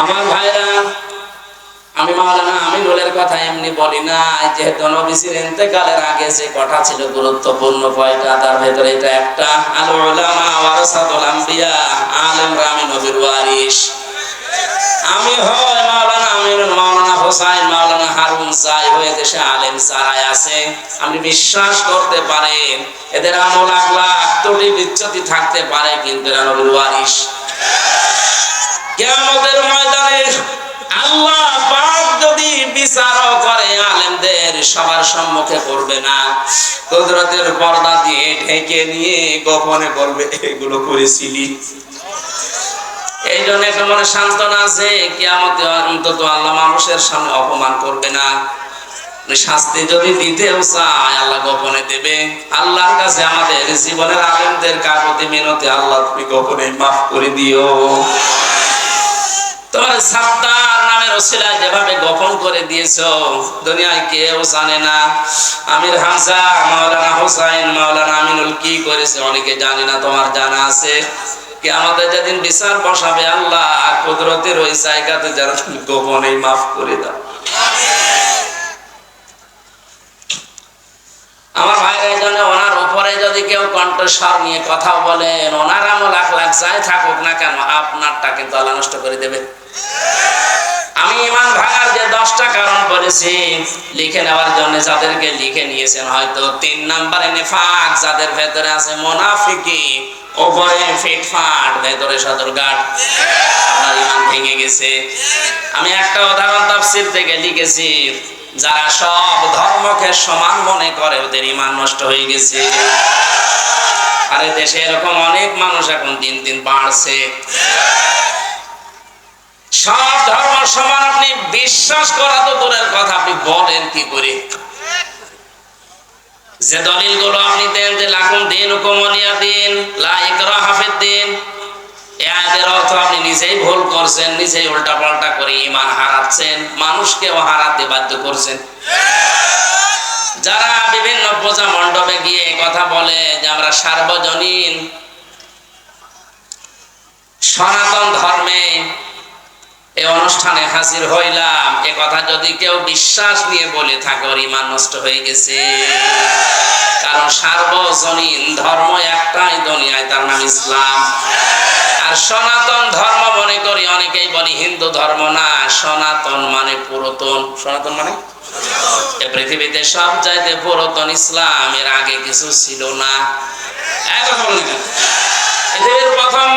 আমার ভাইরা, আমি মাওলানা আমিনুলের কথা এমনি বলি না যেহেতু নবীজির ইন্তেকালের আগে যে কথা ছিল গুরুত্বপূর্ণ কয়টা, তার ভেতরে এটা একটা, আল উলামা ওয়ারাসাতুল আম্বিয়া আলেমরা আমি নবীর ওয়ারিস আমি হয় মাওলানা আমিনুল, মাওলানা হোসাইন, মাওলানা হারুন সাই হয়ে দেশে আলেম সারাই আছে। আপনি বিশ্বাস করতে পারেন এদের আমল আখলাক ত্রুটি বিচ্যুতি থাকতে পারে কিন্তু নবীর ওয়ারিস কিয়ামতের ময়দানে আল্লাহ পাক যদি করে, আলেমদের সবার সম্মুখে করবে না। কুদরতের পর্দা দিয়ে ঢেকে নিয়ে গোপনে বলবে, এগুলো করেছিলি? এই জন্য একটা মনে সান্ত্বনা আছে, কিয়ামতে অন্তত আল্লাহ মানুষের সামনে অপমান করবে না। শাস্তি যদি দিতেও চায়, আল্লাহ গোপনে দেবে। আল্লাহর কাছে আমাদের জীবনের আলেমদের কাকতি মিনতি, আল্লাহ তুমি গোপনে মাফ করে দিও। তোমার যেভাবে গোপন করে দুনিয়ায় কেউ জানে না। আমির মাওলানা হোসাইন, মাওলানা আমিনুল কি করেছে অনেকে জানে না, তোমার জানা আছে। কি আমাদের যেদিন বিচার বসাবে আল্লাহ কুদরতের ওই জায়গাতে যারা তুমি গোপনে মাফ করে দাও। আমার ভাইরা জন্য ওনার উপরে যদি কেউ কণ্ঠস্বর নিয়ে কথা বলেন, ওনার আমল লাখ যাই থাকুক না কেন আপনারটা কিন্তু আল্লাহ নষ্ট করে দেবে। আমি ইমান ভাঙার যে দশটা কারণ বলেছি লিখে নেওয়ার জন্য যাদেরকে লিখে নিয়েছেন হয়তো তিন নম্বরে নেফাক, যাদের ভেতরে আছে মোনাফিকি, ওপরে ভেতরে আপনার ইমান ভেঙে গেছে। আমি একটা উদাহরণ তাফসির থেকে লিখেছি, যারা সব ধর্মকে সমান মনে করে, ওদের ইমান নষ্ট হয়ে গেছে। আরে দেশে এরকম অনেক মানুষ এখন দিন দিন বাড়ছে। সব ধর্ম সমান আপনি বিশ্বাস করা তো দূরের কথা, আপনি বলেন কি করে? যে দলিলগুলো আপনি দেন, যে লাকুম দিন হুকুমনিয়া দিন লাইকরা হাফের দিন, এ আয়াতের অর্থ আপনি নিজেই ভুল করছেন, নিজেই উল্টা পাল্টা করে ইমান হারাচ্ছেন, মানুষকেও হারাতে বাধ্য করছেন। যারা বিভিন্ন পূজা মণ্ডপে গিয়ে কথা বলে যে আমরা সার্বজনীন, সনাতন ধর্মে এই অনুষ্ঠানে হাজির হইলাম। এ কথা যদি কেউ বিশ্বাস নিয়ে বলে থাকে ওর ইমান নষ্ট হয়ে গেছে। কারণ সার্বজনীন ধর্ম একটাই দুনিয়ায়, তার নাম ইসলাম। আর সনাতন ধর্ম মনে করি, অনেকেই বলি হিন্দু ধর্ম না। সনাতন মানে পুরাতন। সনাতন মানে? এ পৃথিবীতে সব চাইতে পুরাতন ইসলাম, এর আগে কিছু ছিল না। প্রথম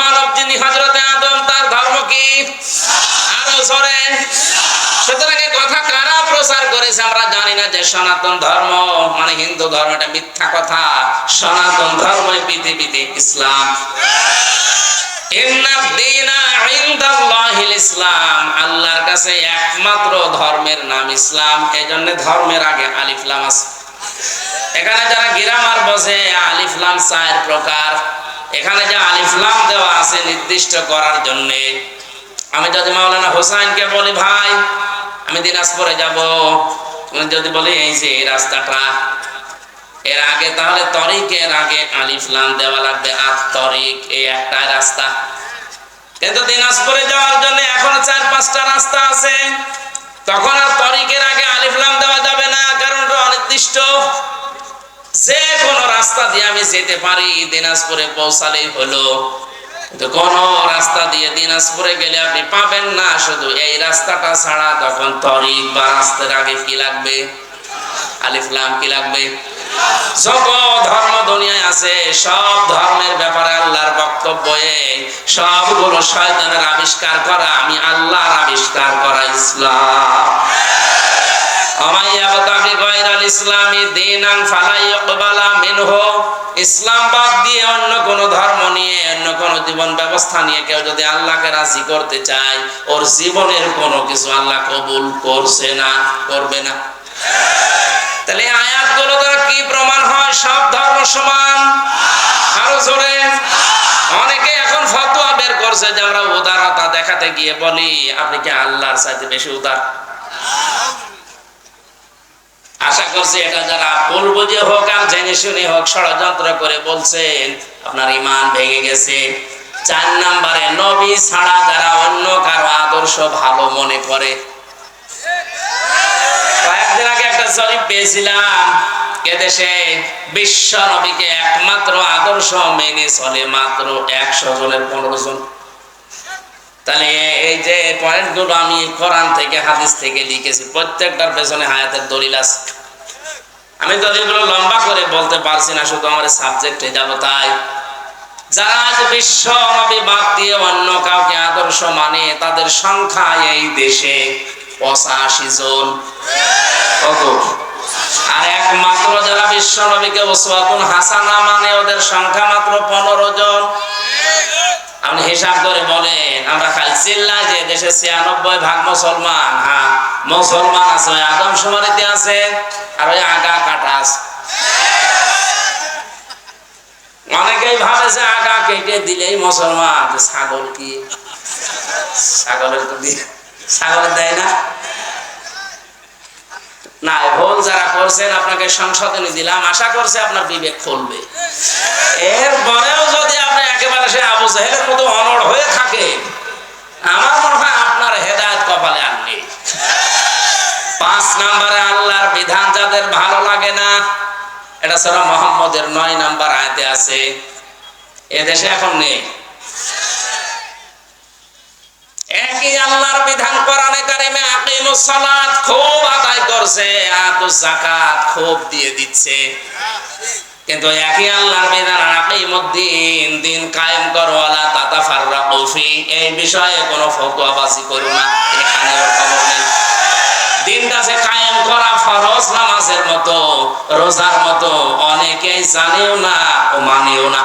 করেছে আমরা জানি না যে সনাতন ধর্ম মানে হিন্দু ধর্ম, এটা মিথ্যা কথা। সনাতন ধর্মই পৃথিবীতে ইসলাম। ইসলাম। আল্লাহর কাছে একমাত্র ধর্মের নাম ইসলাম। ধর্মের আগে আলিফ লাম আছে। এখানে যারা গিরামার বসে আলিফ লাম চার প্রকার। এখানে যে আলিফ লাম দেওয়া আছে নির্দিষ্ট করার জন্য। আমি যদি মাওলানা হোসাইনকে বলি, ভাই আমি দিনাজপুরে যাব। যদি বলি, এই যে এই রাস্তাটা, এর আগে তাহলে তরিকের আগে আলিফ লাম দেওয়া লাগবে, আর তরিক এই একটা রাস্তা। কিন্তু দিনাজপুরে যাওয়ার জন্য এখনও চার পাঁচটা রাস্তা আছে। তখন আর তরিকের আগে আলিফ লাম দেওয়া যাবে না, কারণ অনির্দিষ্ট। যে কোনো রাস্তা দিয়ে আমি যেতে পারি, দিনাজপুরে পৌঁছালেই হলো। কোন রাস্তা দিয়ে দিনাজপুরে গেলে আপনি পাবেন না, শুধু এই রাস্তাটা ছাড়া তখন তরিক বা রাস্তার আগে কি লাগবে? আলিফ লাম কি লাগবে? যত ধর্ম দুনিয়ায় আছে, সব ধর্মের ব্যাপারে আল্লাহর বক্তব্য সবগুলো শয়তানের আবিষ্কার করা, আমি আল্লাহর আবিষ্কার করা ইসলাম। ইসলামি বাদ দিয়ে অন্য কোন ধর্ম নিয়ে, অন্য কোন জীবন ব্যবস্থা নিয়ে কেউ যদি আল্লাহকে রাজি করতে চায়, ওর জীবনের কিছু আল্লাহ কবুল করছে না, করবে না। তাহলে আয়াতগুলো দ্বারা কি প্রমাণ হয়? সব ধর্ম সমান? আরও জোরে। অনেকে এখন ফতোয়া বের করছে যে আমরা উদারতা দেখাতে গিয়ে বলি, আপনি কি আল্লাহর চাইতে বেশি উদার? আশা করছি এটা যারা ভুল বুঝে হোক আর জেনে শুনে হোক, ষড়যন্ত্র করে বলছেন আপনার ইমান ভেঙে গেছে। চার নম্বরে, নবী ছাড়া যারা অন্য কারও আদর্শ আদর্শ ভালো মনে করে। কয়েকদিন আগে একটা জরিপ পেয়েছিলাম এদেশে বিশ্ব নবীকে একমাত্র আদর্শ মেনে চলে মাত্র একশো জনের পনেরো জন। তাহলে এই যে পয়েন্টগুলো আমি কোরআন থেকে, হাদিস থেকে লিখেছি, প্রত্যেকটার পেছনে হায়াতের দলিল আছে। আমি দলিলগুলো লম্বা করে বলতে পারছি না, শুধু আমার সাবজেক্টে যাব তাই। যারা আজ বিশ্ব বাদ দিয়ে অন্য কাউকে আদর্শ মানে তাদের সংখ্যা এই দেশে পঁচাশি জন। আর একমাত্র যারা বিশ্ব নবীকে হাসানা মানে ওদের সংখ্যা মাত্র পনেরো জন। হিসাব করে বলেন, আমরা খালি চিল্লাই যে দেশে ছিয়ানব্বই ভাগ মুসলমান হ্যাঁ মুসলমান আছে, ওই আদম সুমারিতে আছে, আর ওই আগা কাটা আছে। অনেকেই ভাবে যে আগা কেটে দিলেই মুসলমান ছাগল কি? ছাগলের তো ছাগলের দেয় না। না ভুল যারা করছেন, আপনাকে সংশোধনী দিলাম, আশা করছে আপনার বিবেক খুলবে। এরপরেও যদি আপনি একেবারে জাহেলের মতো অনড় হয়ে থাকে। আমার মনে হয় আপনার হেদায়ত কপালে আর পাঁচ নাম্বারে আল্লাহর বিধান যাদের ভালো লাগে না, এটা ছাড়া মোহাম্মদের নয় নাম্বার আয়তে আছে। এদেশে এখন নেই। একই আল্লাহর বিধান কোরআনে কারিমে আকিমুস সালাত খুব আদায় করছে, আতুস যাকাত খুব দিয়ে দিচ্ছে। কিন্তু একই আল্লাহর বিধান আকিমুদ্দিন দিন কায়েম করো, আলা তাতাফাররাকু ফি, এই বিষয়ে কোনো ফতোয়াবাজি করো না, এখানে খবর নেই। দিনটাছে কায়েম করা ফরজ নামাজের মতো, রোজার মতো, অনেকেই জানেও না ও মানেও না।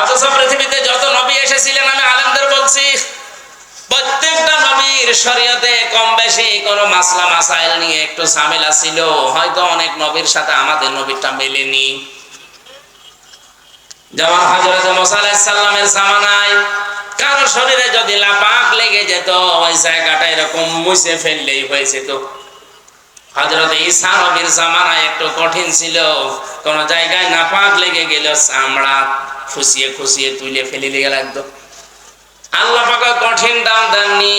অথচ পৃথিবীতে যত নবী এসেছিলেন, আমি আলেমদের বলছি, প্রত্যেকটা নবীর শরীয়তে বেশি কোন মাসলা মাসাইল নিয়ে একটু ঝামেলা ছিল, হয়তো অনেক নবীর সাথে আমাদের নবীরটা মেলেনি। যেমন হজরত মোসা আলাইসাল্লামের জামানায় কারও শরীরে যদি লাপাক লেগে যেত, ওই জায়গাটা এরকম মুছে ফেললেই হয়েছে তো হজরত ঈসা নবীর জামানায় একটু কঠিন ছিল, কোন জায়গায় নাপাক লেগে গেল, চামড়া খুশিয়ে খুশিয়ে তুলে ফেলে দিয়ে লাগতো আল্লাহ পাকা কঠিন দাম দেননি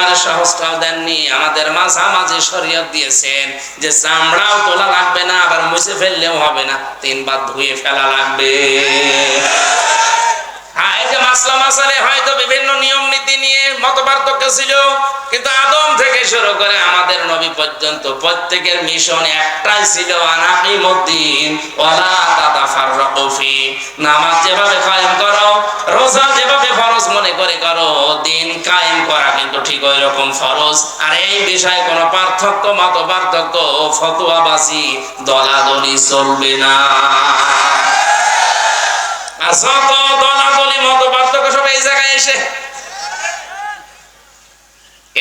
একেবারে সহজটাও দেননি, আমাদের মাঝামাঝি শরীয়ত দিয়েছেন যে চামড়াও তোলা লাগবে না, আবার মুছে ফেললেও হবে না তিনবার ধুয়ে ফেলা লাগবে। হ্যাঁ এই যে মাসলা মাসালে হয়তো বিভিন্ন নিয়ম নীতি নিয়ে মত পার্থক্য ছিল, কিন্তু আদম শুরু করে আমাদের নবী পর্যন্ত প্রত্যেকের মিশন একটাই ছিল আনাকিমুদ্দিন। ওয়ালা তাতাফাররাকু ফি। নামাজ যেভাবে কায়েম করো, রোজা যেভাবে ফরজ মনে করে করো, দিন কায়েম করা কিন্তু ঠিক ওই রকম ফরজ। আর এই বিষয়ে কোনো পার্থক্য মত পার্থক্য ফতোয়াবাজি, দলাদলি চলবে না। আর যত দলাদলি মত পার্থক্য সব এই জায়গায় এসে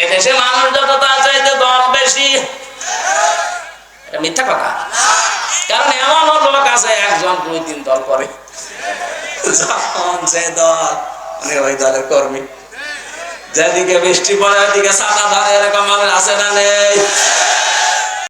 এদেশে মানুষ যত তার চাইতে দল বেশি। মিথ্যা কথা। কারণ এমন লোক আছে, একজন দুই তিন দল করে। মানে কর্মী। যেদিকে বৃষ্টি পড়ে, ওইদিকে সাদা ধরে এরকম মানুষ আছে না নেই।